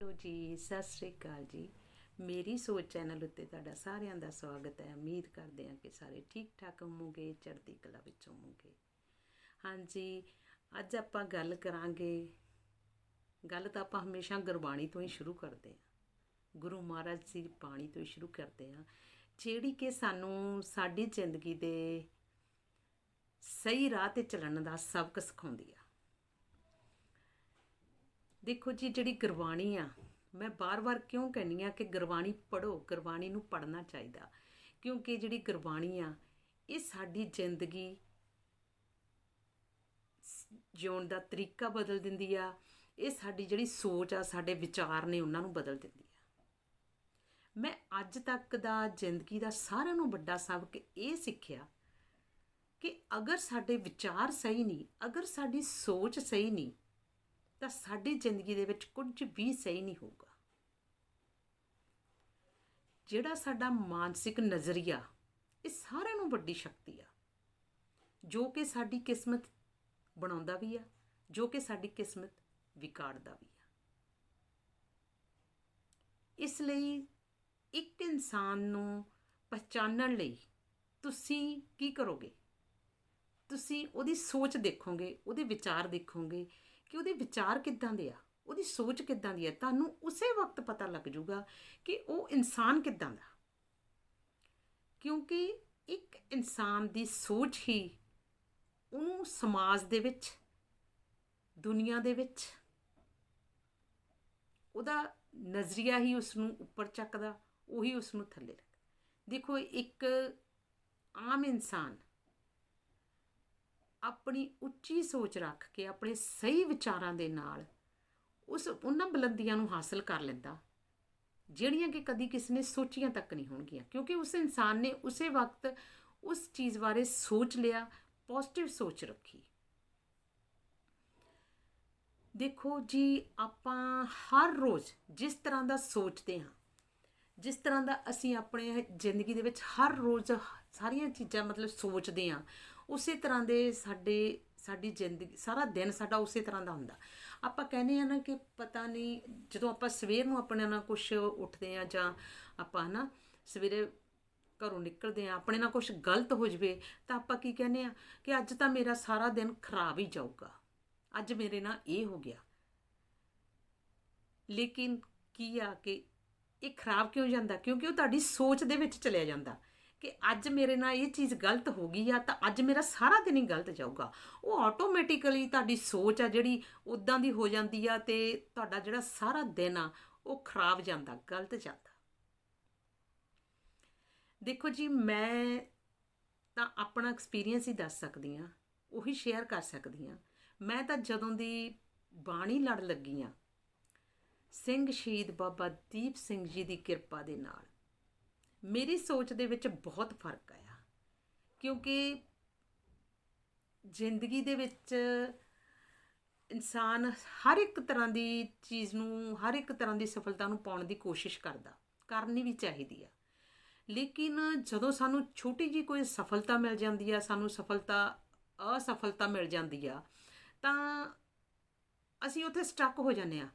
Hello ਜੀ, ਸਤਿ ਸ੍ਰੀ ਅਕਾਲ ਜੀ। ਮੇਰੀ ਸੋਚ ਚੈਨਲ ਉੱਤੇ ਤੁਹਾਡਾ ਸਾਰਿਆਂ ਦਾ ਸਵਾਗਤ ਹੈ। ਉਮੀਦ ਕਰਦੇ ਹਾਂ ਕਿ ਸਾਰੇ ਠੀਕ ਠਾਕ ਹੋਵੋਗੇ, ਚੜ੍ਹਦੀ ਕਲਾ ਵਿੱਚ ਹੋਵੋਗੇ। ਹਾਂਜੀ, ਅੱਜ ਆਪਾਂ ਗੱਲ ਕਰਾਂਗੇ। ਗੱਲ ਤਾਂ ਆਪਾਂ ਹਮੇਸ਼ਾ ਗੁਰਬਾਣੀ ਤੋਂ ਹੀ ਸ਼ੁਰੂ ਕਰਦੇ ਹਾਂ। ਗੁਰੂ ਮਹਾਰਾਜ ਦੀ ਬਾਣੀ ਤੋਂ ਹੀ ਸ਼ੁਰੂ ਕਰਦੇ ਹਾਂ। ਜਿਹੜੀ ਕਿ ਸਾਨੂੰ ਸਾਡੀ ਜ਼ਿੰਦਗੀ ਦੇ ਸਹੀ ਰਾਹ ਤੇ ਚੱਲਣ ਦਾ ਸਬਕ ਸਿਖਾਉਂਦੀ ਆ। ਦੇਖੋ ਜੀ, ਜਿਹੜੀ ਗੁਰਬਾਣੀ ਆ, ਮੈਂ ਬਾਰ-ਬਾਰ ਕਿਉਂ ਕਹਿੰਨੀ ਆ ਕਿ ਗੁਰਬਾਣੀ ਪੜੋ ਗੁਰਬਾਣੀ ਨੂੰ ਪੜਨਾ ਚਾਹੀਦਾ। ਕਿਉਂਕਿ ਜਿਹੜੀ ਗੁਰਬਾਣੀ ਆ, ਇਹ ਸਾਡੀ ਜ਼ਿੰਦਗੀ ਸ- ਜਿਉਣ ਦਾ ਤਰੀਕਾ ਬਦਲ ਦਿੰਦੀ ਆ, ਇਹ ਸਾਡੀ ਜਿਹੜੀ ਸੋਚ ਆ, ਸਾਡੇ ਵਿਚਾਰ ਨੇ ਉਹਨਾਂ ਨੂੰ ਬਦਲ ਦਿੰਦੀ ਆ। ਮੈਂ ਅੱਜ ਤੱਕ ਦਾ ਜ਼ਿੰਦਗੀ ਦਾ ਸਾਰਿਆਂ ਨੂੰ ਵੱਡਾ ਸਬਕ ਇਹ ਸਿੱਖਿਆ ਕਿ ਅਗਰ ਸਾਡੇ ਵਿਚਾਰ ਸਹੀ ਨਹੀਂ, ਅਗਰ ਸਾਡੀ ਸੋਚ ਸਹੀ ਨਹੀਂ ਤਾਂ ਸਾਡੀ ਜ਼ਿੰਦਗੀ ਦੇ ਵਿੱਚ ਕੁਝ ਵੀ ਸਹੀ ਨਹੀਂ ਹੋਊਗਾ। ਜਿਹੜਾ ਸਾਡਾ ਮਾਨਸਿਕ ਨਜ਼ਰੀਆ, ਇਹ ਸਾਰਿਆਂ ਨੂੰ ਵੱਡੀ ਸ਼ਕਤੀ ਆ। ਜੋ ਕਿ ਸਾਡੀ ਕਿਸਮਤ ਬਣਾਉਂਦਾ ਵੀ ਆ, ਜੋ ਕਿ ਸਾਡੀ ਕਿਸਮਤ ਵਿਗਾੜਦਾ ਵੀ ਆ। ਇਸ ਲਈ ਇੱਕ ਇਨਸਾਨ ਨੂੰ ਪਛਾਣਨ ਲਈ ਤੁਸੀਂ ਕੀ ਕਰੋਗੇ? ਤੁਸੀਂ ਉਹਦੀ ਸੋਚ ਦੇਖੋਗੇ, ਉਹਦੇ ਵਿਚਾਰ ਦੇਖੋਗੇ ਕਿ ਉਹਦੇ ਵਿਚਾਰ ਕਿੱਦਾਂ ਦੇ ਆ? ਉਹਦੀ ਸੋਚ ਕਿੱਦਾਂ ਦੀ ਹੈ ਤੁਹਾਨੂੰ ਉਸੇ ਵਕਤ ਪਤਾ ਲੱਗ ਜਾਊਗਾ ਕਿ ਉਹ ਇਨਸਾਨ ਕਿੱਦਾਂ ਦਾ। ਕਿਉਂਕਿ ਇੱਕ ਇਨਸਾਨ ਦੀ ਸੋਚ ਹੀ ਉਹਨੂੰ ਸਮਾਜ ਦੇ ਵਿੱਚ, ਦੁਨੀਆ ਦੇ ਵਿੱਚ, ਉਹਦਾ ਨਜ਼ਰੀਆ ਹੀ ਉਸ ਨੂੰ ਉੱਪਰ ਚੱਕਦਾ, ਉਹੀ ਉਸ ਨੂੰ ਥੱਲੇ ਰੱਖਦਾ। ਦੇਖੋ, ਇੱਕ ਆਮ ਇਨਸਾਨ ਆਪਣੀ ਉੱਚੀ ਸੋਚ ਰੱਖ ਕੇ, ਆਪਣੇ ਸਹੀ ਵਿਚਾਰਾਂ ਦੇ ਨਾਲ ਉਸ ਉਹਨਾਂ ਬੁਲੰਦੀਆਂ ਨੂੰ ਹਾਸਲ ਕਰ ਲੈਂਦਾ, ਜਿਹੜੀਆਂ ਕਿ ਕਦੀ ਕਿਸੇ ਨੇ ਸੋਚੀਆਂ ਤੱਕ ਨਹੀਂ ਹੋਣਗੀਆਂ। ਕਿਉਂਕਿ ਉਸ ਇਨਸਾਨ ਨੇ ਉਸੇ ਵਕਤ ਉਸ ਚੀਜ਼ ਬਾਰੇ ਸੋਚ ਲਿਆ ਪੋਜ਼ਿਟਿਵ ਸੋਚ ਰੱਖੀ। ਦੇਖੋ ਜੀ, ਆਪਾਂ ਹਰ ਰੋਜ਼ ਜਿਸ ਤਰ੍ਹਾਂ ਦਾ ਸੋਚਦੇ ਹਾਂ, ਜਿਸ ਤਰ੍ਹਾਂ ਦਾ ਅਸੀਂ ਆਪਣੇ ਜ਼ਿੰਦਗੀ ਦੇ ਵਿੱਚ ਹਰ ਰੋਜ਼ ਸਾਰੀਆਂ ਚੀਜ਼ਾਂ ਮਤਲਬ ਸੋਚਦੇ ਹਾਂ ਉਸੇ ਤਰ੍ਹਾਂ ਦੇ ਸਾਡੇ, ਸਾਡੀ ਜ਼ਿੰਦਗੀ, ਸਾਰਾ ਦਿਨ ਸਾਡਾ ਉਸੇ ਤਰ੍ਹਾਂ ਦਾ ਹੁੰਦਾ। ਆਪਾਂ ਕਹਿੰਦੇ ਆ ਨਾ ਕਿ ਪਤਾ ਨਹੀਂ, ਜਦੋਂ ਆਪਾਂ ਸਵੇਰ ਨੂੰ ਆਪਣੇ ਨਾਲ ਕੁਝ ਉੱਠਦੇ ਆ ਜਾਂ ਆਪਾਂ ਨਾ ਸਵੇਰੇ ਘਰੋਂ ਨਿਕਲਦੇ ਆ ਆਪਣੇ ਨਾਲ ਕੁਝ ਗਲਤ ਹੋ ਜਵੇ, ਤਾਂ ਆਪਾਂ ਕੀ ਕਹਿੰਦੇ ਆ ਕਿ ਅੱਜ ਤਾਂ ਮੇਰਾ ਸਾਰਾ ਦਿਨ ਖਰਾਬ ਹੀ ਜਾਊਗਾ। ਅੱਜ ਮੇਰੇ ਨਾਲ ਇਹ ਹੋ ਗਿਆ। ਲੇਕਿਨ ਕੀ ਆ ਕਿ ਇਹ ਖਰਾਬ ਕਿਉਂ ਜਾਂਦਾ? ਕਿਉਂਕਿ ਉਹ ਤੁਹਾਡੀ ਸੋਚ ਦੇ ਵਿੱਚ ਚਲਿਆ ਜਾਂਦਾ। ਕਿ ਅੱਜ ਮੇਰੇ ਨਾਲ ਇਹ ਚੀਜ਼ ਗਲਤ ਹੋ ਗਈ ਆ, ਤਾਂ ਅੱਜ ਮੇਰਾ ਸਾਰਾ ਦਿਨ ਹੀ ਗਲਤ ਜਾਊਗਾ। ਉਹ ਆਟੋਮੈਟਿਕਲੀ ਤੁਹਾਡੀ ਸੋਚ ਆ ਜਿਹੜੀ ਉਦਾਂ ਦੀ ਹੋ ਜਾਂਦੀ ਆ ਤੇ ਤੁਹਾਡਾ ਜਿਹੜਾ ਸਾਰਾ ਦਿਨ ਆ, ਉਹ ਖਰਾਬ ਜਾਂਦਾ, ਗਲਤ ਜਾਂਦਾ। ਦੇਖੋ ਜੀ, ਮੈਂ ਤਾਂ ਆਪਣਾ ਐਕਸਪੀਰੀਅੰਸ ਹੀ ਦੱਸ ਸਕਦੀ ਆ, ਉਹੀ ਸ਼ੇਅਰ ਕਰ ਸਕਦੀ ਆ। ਮੈਂ ਤਾਂ ਜਦੋਂ ਦੀ ਬਾਣੀ ਲੜ ਲੱਗੀ ਆ, ਸਿੰਘ ਸ਼ਹੀਦ ਬਾਬਾ ਦੀਪ ਸਿੰਘ ਜੀ ਦੀ ਕਿਰਪਾ ਦੇ ਨਾਲ ਮੇਰੀ ਸੋਚ ਦੇ ਵਿੱਚ ਬਹੁਤ ਫ਼ਰਕ ਆਇਆ। ਕਿਉਂਕਿ ਜ਼ਿੰਦਗੀ ਦੇ ਵਿੱਚ ਇਨਸਾਨ ਹਰ ਇੱਕ ਤਰ੍ਹਾਂ ਦੀ ਚੀਜ਼ ਨੂੰ, ਹਰ ਇੱਕ ਤਰ੍ਹਾਂ ਦੀ ਸਫਲਤਾ ਨੂੰ ਪਾਉਣ ਦੀ ਕੋਸ਼ਿਸ਼ ਕਰਦਾ, ਕਰਨੀ ਵੀ ਚਾਹੀਦੀ ਆ। ਲੇਕਿਨ ਜਦੋਂ ਸਾਨੂੰ ਛੋਟੀ ਜੀ ਕੋਈ ਸਫਲਤਾ ਮਿਲ ਜਾਂਦੀ ਆ, ਸਾਨੂੰ ਸਫਲਤਾ, ਅਸਫਲਤਾ ਮਿਲ ਜਾਂਦੀ ਆ, ਤਾਂ ਅਸੀਂ ਉੱਥੇ ਸਟਕ ਹੋ ਜਾਂਦੇ ਆ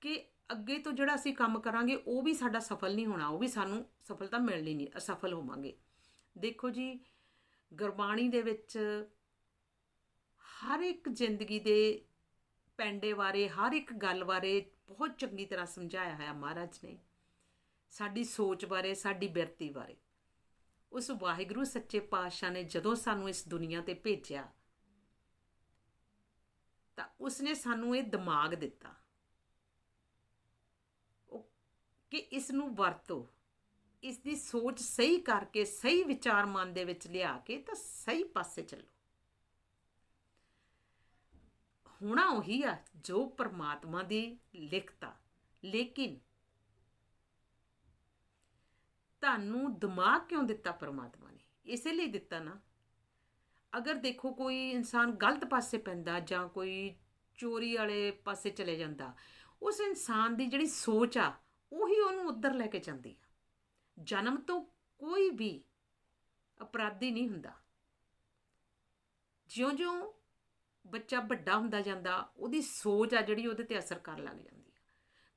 ਕਿ ਅੱਗੇ ਤੋਂ ਜਿਹੜਾ ਅਸੀਂ ਕੰਮ ਕਰਾਂਗੇ, ਉਹ ਵੀ ਸਾਡਾ ਸਫਲ ਨਹੀਂ ਹੋਣਾ, ਉਹ ਵੀ ਸਾਨੂੰ ਸਫਲਤਾ ਮਿਲਣੀ ਨਹੀਂ, ਅਸਫਲ ਹੋਵਾਂਗੇ। ਦੇਖੋ ਜੀ, ਗੁਰਬਾਣੀ ਦੇ ਵਿੱਚ ਹਰ ਇੱਕ ਜ਼ਿੰਦਗੀ ਦੇ ਪੈਂਡੇ ਬਾਰੇ, ਹਰ ਇੱਕ ਗੱਲ ਬਾਰੇ ਬਹੁਤ ਚੰਗੀ ਤਰ੍ਹਾਂ ਸਮਝਾਇਆ ਹੋਇਆ ਮਹਾਰਾਜ ਨੇ, ਸਾਡੀ ਸੋਚ ਬਾਰੇ, ਸਾਡੀ ਬਿਰਤੀ ਬਾਰੇ। ਉਸ ਵਾਹਿਗੁਰੂ ਸੱਚੇ ਪਾਤਸ਼ਾਹ ਨੇ ਜਦੋਂ ਸਾਨੂੰ ਇਸ ਦੁਨੀਆ ਤੇ ਭੇਜਿਆ, ਤਾਂ ਉਸਨੇ ਸਾਨੂੰ ਇਹ ਦਿਮਾਗ ਦਿੱਤਾ ਉਹ ਕਿ ਇਸ ਨੂੰ ਵਰਤੋ। ਇਸ ਦੀ ਸੋਚ ਸਹੀ ਕਰਕੇ, ਸਹੀ ਵਿਚਾਰ ਮਨ ਦੇ ਵਿੱਚ ਲਿਆ ਕੇ ਤਾਂ ਸਹੀ ਪਾਸੇ ਚੱਲੋ। ਹੋਣਾ ਉਹੀ ਆ, ਜੋ ਪਰਮਾਤਮਾ ਦੀ ਲਿਖਤਾ ਲੇਕਿਨ ਤੁਹਾਨੂੰ ਦਿਮਾਗ ਕਿਉਂ ਦਿੱਤਾ ਪਰਮਾਤਮਾ ਨੇ? ਇਸੇ ਲਈ ਦਿੱਤਾ ਨਾ। ਅਗਰ ਦੇਖੋ ਕੋਈ ਇਨਸਾਨ ਗਲਤ ਪਾਸੇ ਪੈਂਦਾ ਜਾਂ ਕੋਈ ਚੋਰੀ ਵਾਲੇ ਪਾਸੇ ਚਲੇ ਜਾਂਦਾ, ਉਸ ਇਨਸਾਨ ਦੀ ਜਿਹੜੀ ਸੋਚ ਆ ਉਹੀ ਉਹਨੂੰ ਉੱਧਰ ਲੈ ਕੇ ਜਾਂਦੀ ਆ। ਜਨਮ ਤੋਂ ਕੋਈ ਵੀ ਅਪਰਾਧੀ ਨਹੀਂ ਹੁੰਦਾ। ਜਿਉਂ-ਜਿਉਂ ਬੱਚਾ ਵੱਡਾ ਹੁੰਦਾ ਜਾਂਦਾ, ਉਹਦੀ ਸੋਚ ਆ ਜਿਹੜੀ ਉਹਦੇ ਤੇ ਅਸਰ ਕਰਨ ਲੱਗ ਜਾਂਦੀ ਆ।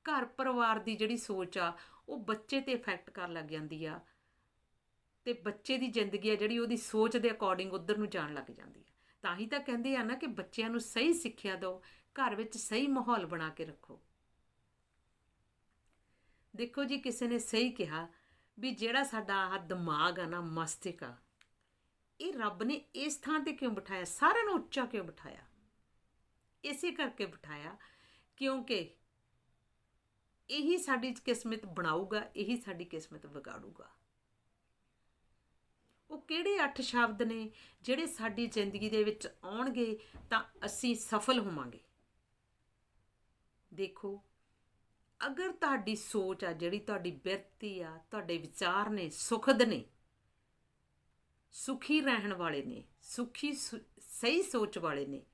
ਘਰ ਪਰਿਵਾਰ ਦੀ ਜਿਹੜੀ ਸੋਚ ਆ, ਉਹ ਬੱਚੇ ਤੇ ਇਫੈਕਟ ਕਰਨ ਲੱਗ ਜਾਂਦੀ ਆ। ਤੇ ਬੱਚੇ ਦੀ ਜ਼ਿੰਦਗੀ ਆ ਜਿਹੜੀ ਉਹਦੀ ਸੋਚ ਦੇ ਅਕੋਰਡਿੰਗ ਉਧਰ ਨੂੰ ਜਾਣ ਲੱਗ ਜਾਂਦੀ ਆ। ਤਾਂ ਹੀ ਤਾਂ ਕਹਿੰਦੇ ਆ ਨਾ ਕਿ ਬੱਚਿਆਂ ਨੂੰ ਸਹੀ ਸਿੱਖਿਆ ਦਿਓ, ਘਰ ਵਿੱਚ ਸਹੀ ਮਾਹੌਲ ਬਣਾ ਕੇ ਰੱਖੋ। ਦੇਖੋ ਜੀ, ਕਿਸੇ ਨੇ ਸਹੀ ਕਿਹਾ ਵੀ ਜਿਹੜਾ ਸਾਡਾ ਆਹ ਦਿਮਾਗ ਆ ਨਾ, ਮਸਤਿਕ ਆ, ਇਹ ਰੱਬ ਨੇ ਇਸ ਥਾਂ ਤੇ ਕਿਉਂ ਬਿਠਾਇਆ? ਸਾਰਿਆਂ ਨੂੰ ਉੱਚਾ ਕਿਉਂ ਬਿਠਾਇਆ? ਇਸੇ ਕਰਕੇ ਬਿਠਾਇਆ, ਕਿਉਂਕਿ ਇਹੀ ਸਾਡੀ ਕਿਸਮਤ ਬਣਾਊਗਾ, ਇਹੀ ਸਾਡੀ ਕਿਸਮਤ ਵਿਗਾੜੂਗਾ। ਉਹ ਕਿਹੜੇ ਅੱਠ ਸ਼ਬਦ ਨੇ ਜਿਹੜੇ ਸਾਡੀ ਜ਼ਿੰਦਗੀ ਦੇ ਵਿੱਚ ਆਉਣਗੇ ਤਾਂ ਅਸੀਂ ਸਫਲ ਹੋਵਾਂਗੇ? ਦੇਖੋ ਅਗਰ ਤੁਹਾਡੀ ਸੋਚ ਆ, ਜਿਹੜੀ ਤੁਹਾਡੀ ਬਿਰਤੀ ਆ, ਤੁਹਾਡੇ ਵਿਚਾਰ ਨੇ, ਸੁਖਦ ਨੇ, ਸੁਖੀ ਰਹਿਣ ਵਾਲੇ ਨੇ, ਸੁਖੀ ਸੁ- ਸਹੀ ਸੋਚ ਵਾਲੇ ਨੇ,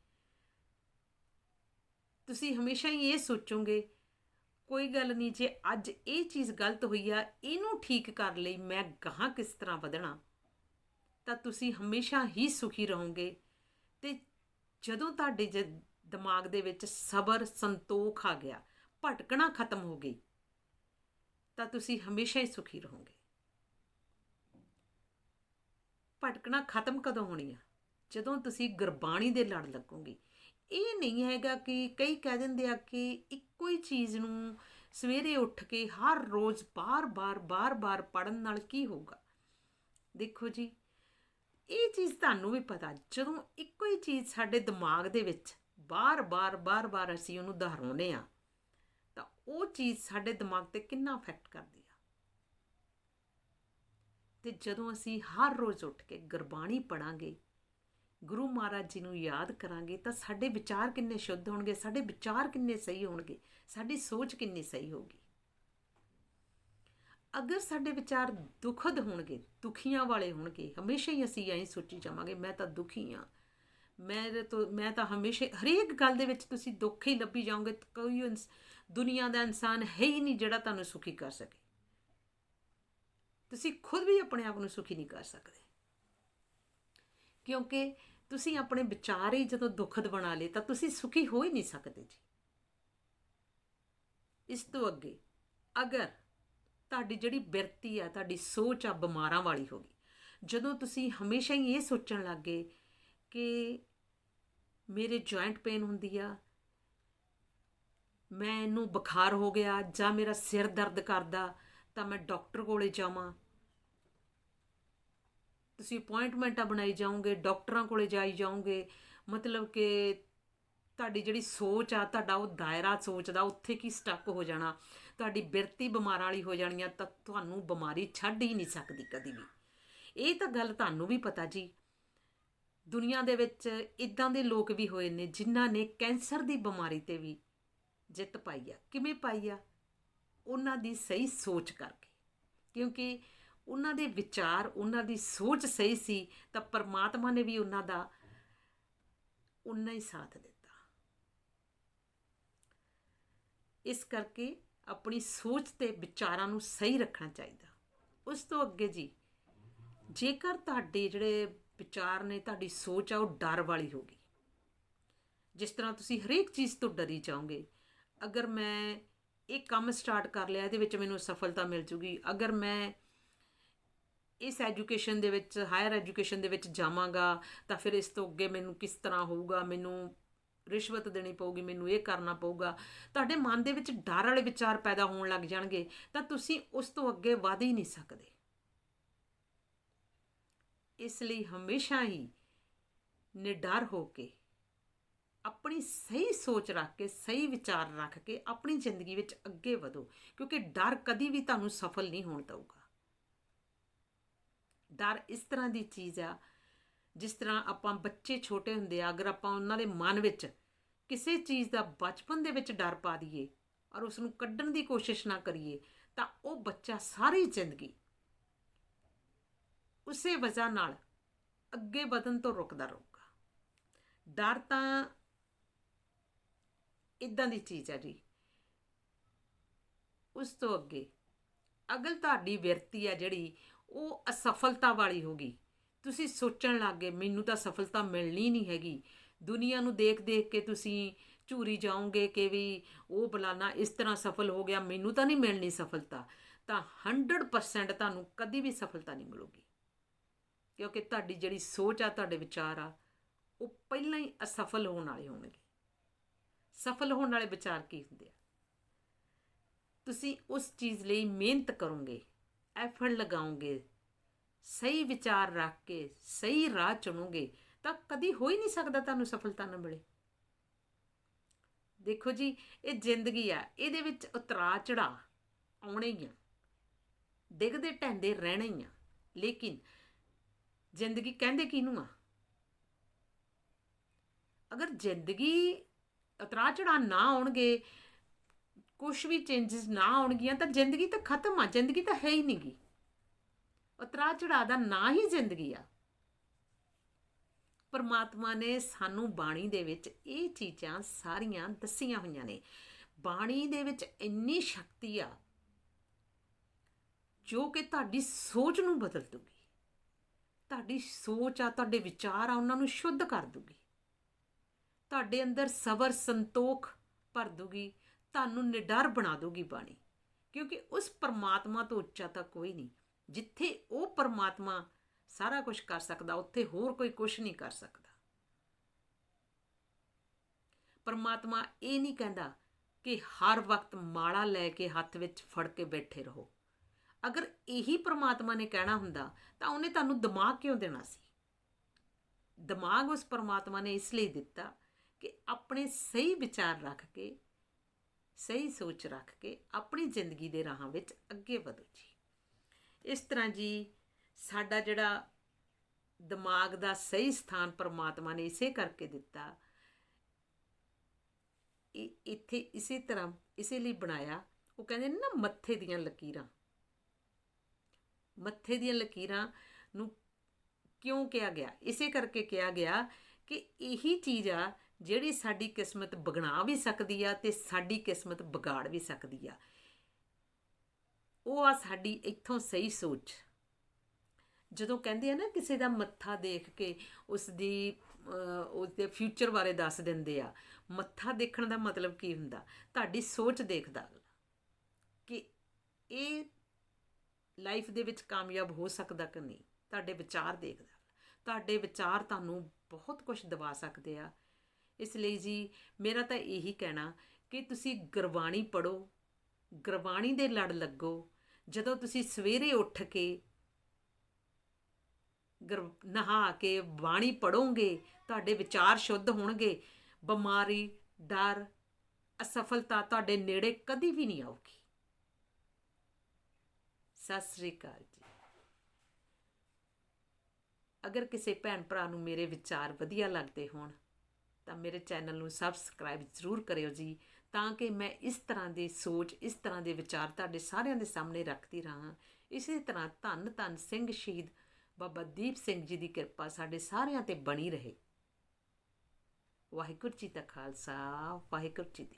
ਤੁਸੀਂ ਹਮੇਸ਼ਾ ਹੀ ਇਹ ਸੋਚੋਗੇ, ਕੋਈ ਗੱਲ ਨਹੀਂ, ਜੇ ਅੱਜ ਇਹ ਚੀਜ਼ ਗਲਤ ਹੋਈ ਆ, ਇਹਨੂੰ ਠੀਕ ਕਰ ਲਈ ਮੈਂ ਗਾਹਾਂ ਕਿਸ ਤਰ੍ਹਾਂ ਵਧਣਾ, ਤਾਂ ਤੁਸੀਂ ਹਮੇਸ਼ਾ ਹੀ ਸੁਖੀ ਰਹੋਗੇ। ਤੇ ਜਦੋਂ ਤੁਹਾਡੇ ਜ- ਦਿਮਾਗ ਦੇ ਵਿੱਚ ਸਬਰ, ਸੰਤੋਖ ਆ ਗਿਆ ਭਟਕਣਾ ਖਤਮ ਹੋ ਗਈ, ਤਾਂ ਤੁਸੀਂ ਹਮੇਸ਼ਾ ਹੀ ਸੁਖੀ ਰਹੋਗੇ। ਭਟਕਣਾ ਖਤਮ ਕਦੋਂ ਹੋਣੀ ਆ? ਜਦੋਂ ਤੁਸੀਂ ਗੁਰਬਾਣੀ ਦੇ ਲੜ ਲੱਗੋਗੇ। ਇਹ ਨਹੀਂ ਹੈਗਾ ਕਿ ਕਈ ਕਹਿ ਦਿੰਦੇ ਆ ਕਿ ਇੱਕੋ ਹੀ ਚੀਜ਼ ਨੂੰ ਸਵੇਰੇ ਉੱਠ ਕੇ ਹਰ ਰੋਜ਼ ਬਾਰ-ਬਾਰ ਬਾਰ-ਬਾਰ ਪੜਨ ਨਾਲ ਕੀ ਹੋਊਗਾ? ਦੇਖੋ ਜੀ, ਇਹ ਚੀਜ਼ ਤੁਹਾਨੂੰ ਵੀ ਪਤਾ, ਜਦੋਂ ਇੱਕੋ ਹੀ ਚੀਜ਼ ਸਾਡੇ ਦਿਮਾਗ ਦੇ ਵਿੱਚ ਬਾਰ-ਬਾਰ ਬਾਰ-ਬਾਰ ਅਸੀਂ ਉਹਨੂੰ ਦੁਹਰਾਉਂਦੇ ਆ ਉਹ ਚੀਜ਼ ਸਾਡੇ ਦਿਮਾਗ ਤੇ ਕਿੰਨਾ ਇਫੈਕਟ ਕਰਦੀ ਆ। ਤੇ ਜਦੋਂ ਅਸੀਂ ਹਰ ਰੋਜ਼ ਉੱਠ ਕੇ ਗੁਰਬਾਣੀ ਪੜਾਂਗੇ ਗੁਰੂ ਮਹਾਰਾਜ ਜੀ ਨੂੰ ਯਾਦ ਕਰਾਂਗੇ, ਤਾਂ ਸਾਡੇ ਵਿਚਾਰ ਕਿੰਨੇ ਸ਼ੁੱਧ ਹੋਣਗੇ, ਸਾਡੇ ਵਿਚਾਰ ਕਿੰਨੇ ਸਹੀ ਹੋਣਗੇ, ਸਾਡੀ ਸੋਚ ਕਿੰਨੀ ਸਹੀ ਹੋਗੀ ਅਗਰ ਸਾਡੇ ਵਿਚਾਰ ਦੁਖਦ ਹੋਣਗੇ, ਦੁਖੀਆਂ ਵਾਲੇ ਹੋਣਗੇ, ਹਮੇਸ਼ਾ ਹੀ ਅਸੀਂ ਐਂ ਸੋਚੀ ਜਾਵਾਂਗੇ, ਮੈਂ ਤਾਂ ਦੁਖੀ ਆ। ਮੈਂ ਤੋਂ, ਮੈਂ ਤਾਂ ਹਮੇਸ਼ਾ, ਹਰੇਕ ਗੱਲ ਦੇ ਵਿੱਚ ਤੁਸੀਂ ਦੁੱਖ ਹੀ ਲੱਭੀ ਜਾਓਗੇ, ਕੋਈ ਦੁਨੀਆ ਦਾ ਇਨਸਾਨ ਹੈ ਹੀ ਨਹੀਂ ਜਿਹੜਾ ਤੁਹਾਨੂੰ ਸੁਖੀ ਕਰ ਸਕੇ। ਤੁਸੀਂ ਖੁਦ ਵੀ ਆਪਣੇ ਆਪ ਨੂੰ ਸੁਖੀ ਨਹੀਂ ਕਰ ਸਕਦੇ। ਕਿਉਂਕਿ ਤੁਸੀਂ ਆਪਣੇ ਵਿਚਾਰ ਹੀ ਜਦੋਂ ਦੁਖਦ ਬਣਾ ਲਏ ਤਾਂ ਤੁਸੀਂ ਸੁਖੀ ਹੋ ਹੀ ਨਹੀਂ ਸਕਦੇ ਜੀ। ਇਸ ਤੋਂ ਅੱਗੇ ਅਗਰ ਤੁਹਾਡੀ ਜਿਹੜੀ ਬਿਰਤੀ ਆ, ਤੁਹਾਡੀ ਸੋਚ ਆ ਬਿਮਾਰਾਂ ਵਾਲੀ ਹੋ ਗਈ, ਜਦੋਂ ਤੁਸੀਂ ਹਮੇਸ਼ਾ ਹੀ ਇਹ ਸੋਚਣ ਲੱਗੇ ਕਿ ਮੇਰੇ ਜੁਆਇੰਟ ਪੇਨ ਹੁੰਦੀ ਆ ਮੈਨੂੰ ਬੁਖਾਰ ਹੋ ਗਿਆ ਜਾਂ ਮੇਰਾ ਸਿਰ ਦਰਦ ਕਰਦਾ, ਤਾਂ ਮੈਂ ਡਾਕਟਰ ਕੋਲੇ ਜਾਵਾਂ। ਤੁਸੀਂ ਅਪਾਇੰਟਮੈਂਟਾਂ ਬਣਾਈ ਜਾਓਗੇ, ਡਾਕਟਰਾਂ ਕੋਲੇ ਜਾਈ ਜਾਓਗੇ, ਮਤਲਬ ਕਿ ਤੁਹਾਡੀ ਜਿਹੜੀ ਸੋਚ ਆ, ਤੁਹਾਡਾ ਉਹ ਦਾਇਰਾ ਸੋਚ ਦਾ ਉੱਥੇ ਕੀ ਸਟਕ ਹੋ ਜਾਣਾ, ਤੁਹਾਡੀ ਬਿਰਤੀ ਬਿਮਾਰਾਂ ਵਾਲੀ ਹੋ ਜਾਣੀ ਆ, ਤਾਂ ਤੁਹਾਨੂੰ ਬਿਮਾਰੀ ਛੱਡ ਹੀ ਨਹੀਂ ਸਕਦੀ ਕਦੀ ਵੀ। ਇਹ ਤਾਂ ਗੱਲ ਤੁਹਾਨੂੰ ਵੀ ਪਤਾ ਜੀ। ਦੁਨੀਆ ਦੇ ਵਿੱਚ ਇਦਾਂ ਦੇ ਲੋਕ ਵੀ ਹੋਏ ਨੇ, ਜਿਨ੍ਹਾਂ ਨੇ ਕੈਂਸਰ ਦੀ ਬਿਮਾਰੀ ਤੇ ਵੀ ਜਿੱਤ ਪਾਈ ਆ। ਕਿਵੇਂ ਪਾਈ ਆ? ਉਹਨਾਂ ਦੀ ਸਹੀ ਸੋਚ ਕਰਕੇ। ਕਿਉਂਕਿ ਉਹਨਾਂ ਦੇ ਵਿਚਾਰ, ਉਹਨਾਂ ਦੀ ਸੋਚ ਸਹੀ ਸੀ, ਤਾਂ ਪਰਮਾਤਮਾ ਨੇ ਵੀ ਉਹਨਾਂ ਦਾ ਉਨਾ ਹੀ ਸਾਥ ਦਿੱਤਾ। ਇਸ ਕਰਕੇ ਆਪਣੀ ਸੋਚ ਤੇ ਵਿਚਾਰਾਂ ਨੂੰ ਸਹੀ ਰੱਖਣਾ ਚਾਹੀਦਾ। ਉਸ ਤੋਂ ਅੱਗੇ ਜੀ, ਜੇਕਰ ਤੁਹਾਡੇ ਜਿਹੜੇ ਵਿਚਾਰ ਨੇ, ਤੁਹਾਡੀ ਸੋਚ ਆ, ਉਹ ਡਰ ਵਾਲੀ ਹੋਗੀ ਜਿਸ ਤਰ੍ਹਾਂ ਤੁਸੀਂ ਹਰੇਕ ਚੀਜ਼ ਤੋਂ ਡਰੀ ਜਾਓਗੇ ਅਗਰ ਮੈਂ ਇਹ ਕੰਮ ਸਟਾਰਟ ਕਰ ਲਿਆ, ਇਹਦੇ ਵਿੱਚ ਮੈਨੂੰ ਸਫਲਤਾ ਮਿਲ ਜੂਗੀ। ਅਗਰ ਮੈਂ ਇਸ ਐਜੂਕੇਸ਼ਨ ਦੇ ਵਿੱਚ, ਹਾਇਰ ਐਜੂਕੇਸ਼ਨ ਦੇ ਵਿੱਚ ਜਾਵਾਂਗਾ, ਤਾਂ ਫਿਰ ਇਸ ਤੋਂ ਅੱਗੇ ਮੈਨੂੰ ਕਿਸ ਤਰ੍ਹਾਂ ਹੋਊਗਾ? ਮੈਨੂੰ ਰਿਸ਼ਵਤ ਦੇਣੀ ਪਊਗੀ, ਮੈਨੂੰ ਇਹ ਕਰਨਾ ਪਊਗਾ। ਤੁਹਾਡੇ ਮਨ ਦੇ ਵਿੱਚ ਡਰ ਵਾਲੇ ਵਿਚਾਰ ਪੈਦਾ ਹੋਣ ਲੱਗ ਜਾਣਗੇ, ਤਾਂ ਤੁਸੀਂ ਉਸ ਤੋਂ ਅੱਗੇ ਵਧ ਹੀ ਨਹੀਂ ਸਕਦੇ। ਇਸ ਲਈ ਹਮੇਸ਼ਾ ਹੀ ਨਿਡਰ ਹੋ ਕੇ ਆਪਣੀ ਸਹੀ ਸੋਚ ਰੱਖ ਕੇ, ਸਹੀ ਵਿਚਾਰ ਰੱਖ ਕੇ ਆਪਣੀ ਜ਼ਿੰਦਗੀ ਵਿੱਚ ਅੱਗੇ ਵਧੋ, ਕਿਉਂਕਿ ਡਰ ਕਦੀ ਵੀ ਤੁਹਾਨੂੰ ਸਫਲ ਨਹੀਂ ਹੋਣ ਦਊਗਾ। ਡਰ ਇਸ ਤਰ੍ਹਾਂ ਦੀ ਚੀਜ਼ ਆ, ਜਿਸ ਤਰ੍ਹਾਂ ਆਪਾਂ ਬੱਚੇ ਛੋਟੇ ਹੁੰਦੇ ਆ, ਅਗਰ ਆਪਾਂ ਉਹਨਾਂ ਦੇ ਮਨ ਵਿੱਚ ਕਿਸੇ ਚੀਜ਼ ਦਾ ਬਚਪਨ ਦੇ ਵਿੱਚ ਡਰ ਪਾ ਦਈਏ ਔਰ ਉਸ ਨੂੰ ਕੱਢਣ ਦੀ ਕੋਸ਼ਿਸ਼ ਨਾ ਕਰੀਏ, ਤਾਂ ਉਹ ਬੱਚਾ ਸਾਰੀ ਜ਼ਿੰਦਗੀ ਉਸੇ ਵਜ੍ਹਾ ਨਾਲ ਅੱਗੇ ਵਧਣ ਤੋਂ ਰੁਕਦਾ ਰਹੂਗਾ। ਡਰ ਤਾਂ ਇਦਾਂ ਦੀ ਚੀਜ਼ ਹੈ ਜੀ। ਉਸ ਤੋਂ ਅੱਗੇ, ਅਗਲ ਤੁਹਾਡੀ ਵਿਰਤੀ ਆ ਜਿਹੜੀ, ਉਹ ਅਸਫਲਤਾ ਵਾਲੀ ਹੋਗੀ ਤੁਸੀਂ ਸੋਚਣ ਲੱਗੇ ਮੈਨੂੰ ਤਾਂ ਸਫਲਤਾ ਮਿਲਣੀ ਨਹੀਂ ਹੈਗੀ। ਦੁਨੀਆ ਨੂੰ ਦੇਖ ਦੇਖ ਕੇ ਤੁਸੀਂ ਝੂਰੀ ਜਾਓਗੇ ਕਿ ਵੀ ਉਹ ਬਲਾਨਾ ਇਸ ਤਰ੍ਹਾਂ ਸਫਲ ਹੋ ਗਿਆ, ਮੈਨੂੰ ਤਾਂ ਨਹੀਂ ਮਿਲਣੀ ਸਫਲਤਾ। ਤਾਂ 100% ਤੁਹਾਨੂੰ ਕਦੀ ਵੀ ਸਫਲਤਾ ਨਹੀਂ ਮਿਲੂਗੀ। ਕਿਉਂਕਿ ਤੁਹਾਡੀ ਜਿਹੜੀ ਸੋਚ ਆ, ਤੁਹਾਡੇ ਵਿਚਾਰ ਆ, ਉਹ ਪਹਿਲਾਂ ਹੀ ਅਸਫਲ ਹੋਣ ਵਾਲੇ ਹੋਣਗੇ। ਸਫਲ ਹੋਣ ਵਾਲੇ ਵਿਚਾਰ ਕੀ ਹੁੰਦੇ ਆ? ਤੁਸੀਂ ਉਸ ਚੀਜ਼ ਲਈ ਮਿਹਨਤ ਕਰੋਗੇ ਐਫਰਟ ਲਗਾਓਗੇ, ਸਹੀ ਵਿਚਾਰ ਰੱਖ ਕੇ, ਸਹੀ ਰਾਹ ਚੁਣੋਗੇ, ਤਾਂ ਕਦੀ ਹੋ ਹੀ ਨਹੀਂ ਸਕਦਾ ਤੁਹਾਨੂੰ ਸਫਲਤਾ ਨਾ ਮਿਲੇ। ਦੇਖੋ ਜੀ, ਇਹ ਜ਼ਿੰਦਗੀ ਆ, ਇਹਦੇ ਵਿੱਚ ਉਤਰਾ ਚੜਾ ਆਉਣੇ ਹੀ ਆ। ਡਿੱਗਦੇ ਢਹਿੰਦੇ ਰਹਿਣਾ ਹੀ ਆ। ਲੇਕਿਨ ਜ਼ਿੰਦਗੀ ਕਹਿੰਦੇ ਕਿਹਨੂੰ ਆ? ਅਗਰ ਜ਼ਿੰਦਗੀ ਉਤਰਾ ਚੜਾ ਨਾ ਆਉਣਗੇ ਕੁਝ ਵੀ ਚੇਂਜਸ ਨਾ ਆਉਣਗੀਆਂ, ਤਾਂ ਜ਼ਿੰਦਗੀ ਤਾਂ ਖਤਮ ਆ, ਜ਼ਿੰਦਗੀ ਤਾਂ ਹੈ ਹੀ ਨਹੀਂਗੀ ਉਤਰਾ ਚੜਾ ਦਾ ਨਾ ਹੀ ਜ਼ਿੰਦਗੀ ਆ। ਪਰਮਾਤਮਾ ਨੇ ਸਾਨੂੰ ਬਾਣੀ ਦੇ ਵਿੱਚ ਇਹ ਚੀਜ਼ਾਂ ਸਾਰੀਆਂ ਦੱਸੀਆਂ ਹੋਈਆਂ ਨੇ। ਬਾਣੀ ਦੇ ਵਿੱਚ ਇੰਨੀ ਸ਼ਕਤੀ ਆ, ਜੋ ਕਿ ਤੁਹਾਡੀ ਸੋਚ ਨੂੰ ਬਦਲ ਦੂਗੀ ਤੁਹਾਡੀ ਸੋਚ ਆ, ਤੁਹਾਡੇ ਵਿਚਾਰ ਆ, ਉਹਨਾਂ ਨੂੰ ਸ਼ੁੱਧ ਕਰ ਦੂਗੀ ਤੁਹਾਡੇ ਅੰਦਰ ਸਬਰ, ਸੰਤੋਖ ਭਰ ਦੂਗੀ ਤੁਹਾਨੂੰ ਨਿਡਰ ਬਣਾ ਦੂਗੀ ਬਾਣੀ। ਕਿਉਂਕਿ ਉਸ ਪਰਮਾਤਮਾ ਤੋਂ ਉੱਚਾ ਤਾਂ ਕੋਈ ਨਹੀਂ। ਜਿੱਥੇ ਉਹ ਪਰਮਾਤਮਾ ਸਾਰਾ ਕੁਝ ਕਰ ਸਕਦਾ, ਉੱਥੇ ਹੋਰ ਕੋਈ ਕੁਝ ਨਹੀਂ ਕਰ ਸਕਦਾ। ਪਰਮਾਤਮਾ ਇਹ ਨਹੀਂ ਕਹਿੰਦਾ ਕਿ ਹਰ ਵਕਤ ਮਾਲਾ ਲੈ ਕੇ ਹੱਥ ਵਿੱਚ ਫੜ ਕੇ ਬੈਠੇ ਰਹੋ। ਅਗਰ ਇਹੀ ਪਰਮਾਤਮਾ ਨੇ ਕਹਿਣਾ ਹੁੰਦਾ, ਤਾਂ ਉਹਨੇ ਤੁਹਾਨੂੰ ਦਿਮਾਗ ਕਿਉਂ ਦੇਣਾ ਸੀ? ਦਿਮਾਗ ਉਸ ਪਰਮਾਤਮਾ ਨੇ ਇਸ ਲਈ ਦਿੱਤਾ ਕਿ ਆਪਣੇ ਸਹੀ ਵਿਚਾਰ ਰੱਖ ਕੇ, ਸਹੀ ਸੋਚ ਰੱਖ ਕੇ ਆਪਣੀ ਜ਼ਿੰਦਗੀ ਦੇ ਰਾਹਾਂ ਵਿੱਚ ਅੱਗੇ ਵਧੋ ਜੀ। ਇਸ ਤਰ੍ਹਾਂ ਜੀ ਸਾਡਾ ਜਿਹੜਾ ਦਿਮਾਗ ਦਾ ਸਹੀ ਸਥਾਨ ਪਰਮਾਤਮਾ ਨੇ ਇਸੇ ਕਰਕੇ ਦਿੱਤਾ। ਇਹ ਇੱਥੇ ਇਸੇ ਤਰ੍ਹਾਂ, ਇਸੇ ਲਈ ਬਣਾਇਆ। ਉਹ ਕਹਿੰਦੇ ਨੇ ਨਾ ਮੱਥੇ ਦੀਆਂ ਲਕੀਰਾਂ। ਮੱਥੇ ਦੀਆਂ ਲਕੀਰਾਂ ਨੂੰ ਕਿਉਂ ਕਿਹਾ ਗਿਆ? ਇਸੇ ਕਰਕੇ ਕਿਹਾ ਗਿਆ ਕਿ ਇਹੀ ਚੀਜ਼ ਆ ਜਿਹੜੀ ਸਾਡੀ ਕਿਸਮਤ ਬਗਣਾ ਵੀ ਸਕਦੀ ਆ ਤੇ ਸਾਡੀ ਕਿਸਮਤ ਵਿਗਾੜ ਵੀ ਸਕਦੀ ਆ। ਉਹ ਆ ਸਾਡੀ ਇੱਥੋਂ ਸਹੀ ਸੋਚ। ਜਦੋਂ ਕਹਿੰਦੇ ਆ ਨਾ ਕਿਸੇ ਦਾ ਮੱਥਾ ਦੇਖ ਕੇ ਉਸ ਦੀ ਉਸ ਦੇ ਫਿਊਚਰ ਬਾਰੇ ਦੱਸ ਦਿੰਦੇ ਆ, ਮੱਥਾ ਦੇਖਣ ਦਾ ਮਤਲਬ ਕੀ ਹੁੰਦਾ? ਤੁਹਾਡੀ ਸੋਚ ਦੇਖਦਾ। ਕਿ ਇਹ ਲਾਈਫ ਦੇ ਵਿੱਚ ਕਾਮਯਾਬ ਹੋ ਸਕਦਾ ਕਿ ਨਹੀਂ? ਤੁਹਾਡੇ ਵਿਚਾਰ ਦੇਖਦਾ। ਤੁਹਾਡੇ ਵਿਚਾਰ ਤੁਹਾਨੂੰ ਬਹੁਤ ਕੁਝ ਦਵਾ ਸਕਦੇ ਆ। ਇਸ ਲਈ ਜੀ ਮੇਰਾ ਤਾਂ ਇਹੀ ਕਹਿਣਾ ਕਿ ਤੁਸੀਂ ਗੁਰਬਾਣੀ ਪੜੋ ਗੁਰਬਾਣੀ ਦੇ ਲੜ ਲੱਗੋ, ਜਦੋਂ ਤੁਸੀਂ ਸਵੇਰੇ ਉੱਠ ਕੇ ਗੁਰ ਨਹਾ ਕੇ ਬਾਣੀ ਪੜੋਗੇ ਤੁਹਾਡੇ ਵਿਚਾਰ ਸ਼ੁੱਧ ਹੋਣਗੇ, ਬਿਮਾਰੀ, ਡਰ, ਅਸਫਲਤਾ ਤੁਹਾਡੇ ਨੇੜੇ ਕਦੀ ਵੀ ਨਹੀਂ ਆਉਗੀ ਸਤਿ ਸ੍ਰੀ ਅਕਾਲ ਜੀ। ਅਗਰ ਕਿਸੇ ਭੈਣ ਭਰਾ ਨੂੰ ਮੇਰੇ ਵਿਚਾਰ ਵਧੀਆ ਲੱਗਦੇ ਹੋਣ ਤਾਂ ਮੇਰੇ ਚੈਨਲ ਨੂੰ ਸਬਸਕ੍ਰਾਈਬ ਜ਼ਰੂਰ ਕਰਿਓ ਜੀ, ਤਾਂ ਕਿ ਮੈਂ ਇਸ ਤਰ੍ਹਾਂ ਦੀ ਸੋਚ, ਇਸ ਤਰ੍ਹਾਂ ਦੇ ਵਿਚਾਰ ਤੁਹਾਡੇ ਸਾਰਿਆਂ ਦੇ ਸਾਹਮਣੇ ਰੱਖਦੀ ਰਹਾਂ। ਇਸੇ ਤਰ੍ਹਾਂ ਧੰਨ ਧੰਨ ਸਿੰਘ ਸ਼ਹੀਦ ਬਾਬਾ ਦੀਪ ਸਿੰਘ ਜੀ ਦੀ ਕਿਰਪਾ ਸਾਡੇ ਸਾਰਿਆਂ ਤੇ ਬਣੀ ਰਹੇ। ਵਾਹਿਗੁਰੂ ਜੀ ਦਾ ਖਾਲਸਾ, ਵਾਹਿਗੁਰੂ ਜੀ ਦੀ